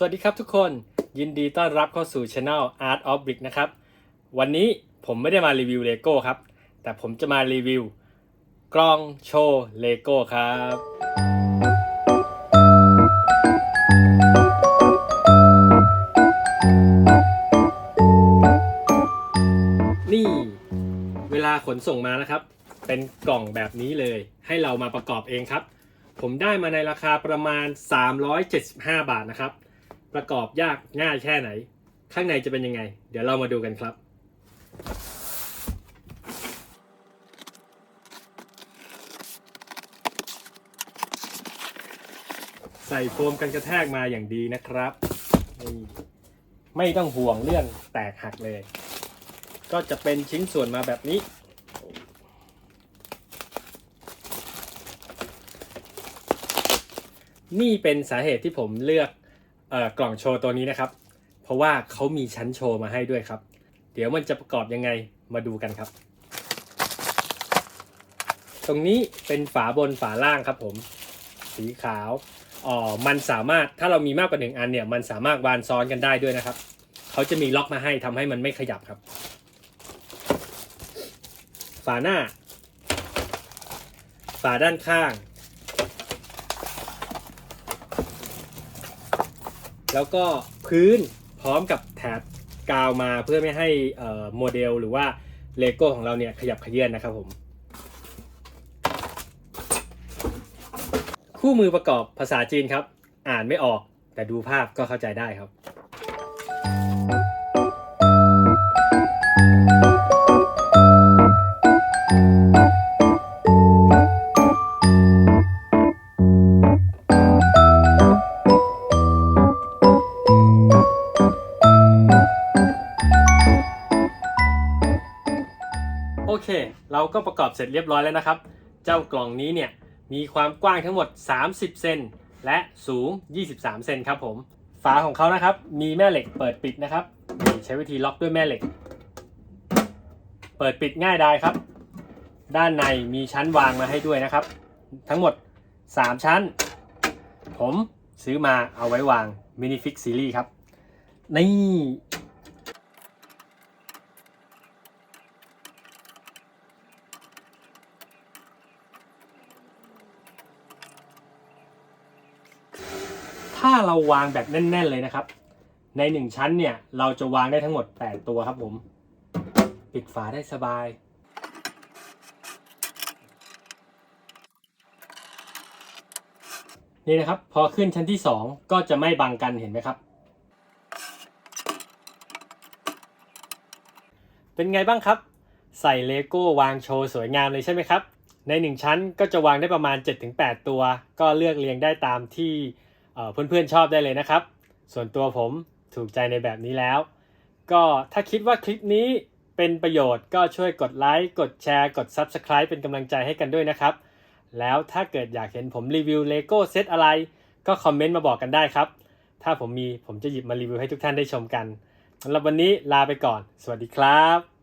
สวัสดีครับทุกคนยินดีต้อนรับเข้าสู่ช anel Art of Brick นะครับ วันนี้ผมไม่ได้มารีวิวเลโก้ครับ แต่ผมจะมารีวิว กล้องโชว์เลโก้ครับ นี่เวลาขนส่งมานะครับ เป็นกล่องแบบนี้เลยให้เรามาประกอบเองครับ ผมได้มาในราคาประมาณ 375 บาทนะครับ ประกอบยากง่ายแค่ไหน ข้างในจะเป็นยังไง เดี๋ยวเรามาดูกันครับ ใส่โฟมกันกระแทกมาอย่างดีนะครับ ไม่ต้องห่วงเรื่องแตกหักเลย ก็จะเป็นชิ้นส่วนมาแบบนี้นี่เป็นสาเหตุที่ผมเลือก กล่องโชว์ตัวนี้นะครับ เพราะว่าเขามีชั้นโชว์มาให้ด้วยครับ เดี๋ยวมันจะประกอบยังไงมาดูกันครับ ตรงนี้เป็นฝาบนฝาล่างครับผม สีขาวอ๋อมันสามารถถ้าเรามีมากกว่าหนึ่งอันเนี่ย มันสามารถวานซ้อนกันได้ด้วยนะครับเขาจะมีล็อกมาให้ทำให้มันไม่ขยับครับ ฝาหน้า ฝาด้านข้าง แล้วก็พื้นพร้อมกับแถบกาวมาเพื่อไม่ให้โมเดลหรือว่าเลโก้ของเราเนี่ยขยับขยื่นนะครับผมคู่มือประกอบภาษาจีนครับ อ่านไม่ออกแต่ดูภาพก็เข้าใจได้ครับ โอเค เราก็ประกอบเสร็จเรียบร้อยแล้วนะครับ เจ้ากล่องนี้เนี่ยมีความกว้างทั้งหมด 30 เซนและสูง 23 เซนครับผม ฝาของเขานะครับ มีแม่เหล็กเปิดปิดนะครับใช้วิธีล็อกด้วยแม่เหล็ก เปิดปิดง่ายได้ครับ ด้านในมีชั้นวางมาให้ด้วยนะครับ ทั้งหมด 3 ชั้น ผมซื้อมาเอาไว้วางมินิฟิกซีรีส์ครับ นี่ ถ้าเราวางแบบแน่น ๆเลยนะครับ ในหนึ่งชั้นเนี่ย เราจะวางได้ทั้งหมด 8 ตัวครับผม ปิดฝาได้สบาย นี่นะครับ พอขึ้นชั้นที่ 2 ก็จะไม่บังกันเห็นไหมครับ เป็นไงบ้างครับ ใส่เลโก้วางโชว์สวยงามเลยใช่ไหมครับ ใน 1 ชั้นก็จะวางได้ประมาณ 7-8 ตัว ก็เลือกเรียงได้ตามที่ เพื่อนๆชอบได้เลยนะครับ ส่วนตัวผมถูกใจในแบบนี้แล้ว ก็ถ้าคิดว่าคลิปนี้เป็นประโยชน์ก็ช่วยกดไลค์ กดแชร์ กด Subscribe เป็นกำลังใจให้กันด้วยนะครับ แล้วถ้าเกิดอยากเห็นผมรีวิวเลโก้เซตอะไร ก็คอมเมนต์มาบอกกันได้ครับ ถ้าผมมีผมจะหยิบมารีวิวให้ทุกท่านได้ชมกันสำหรับวันนี้ลาไปก่อน สวัสดีครับ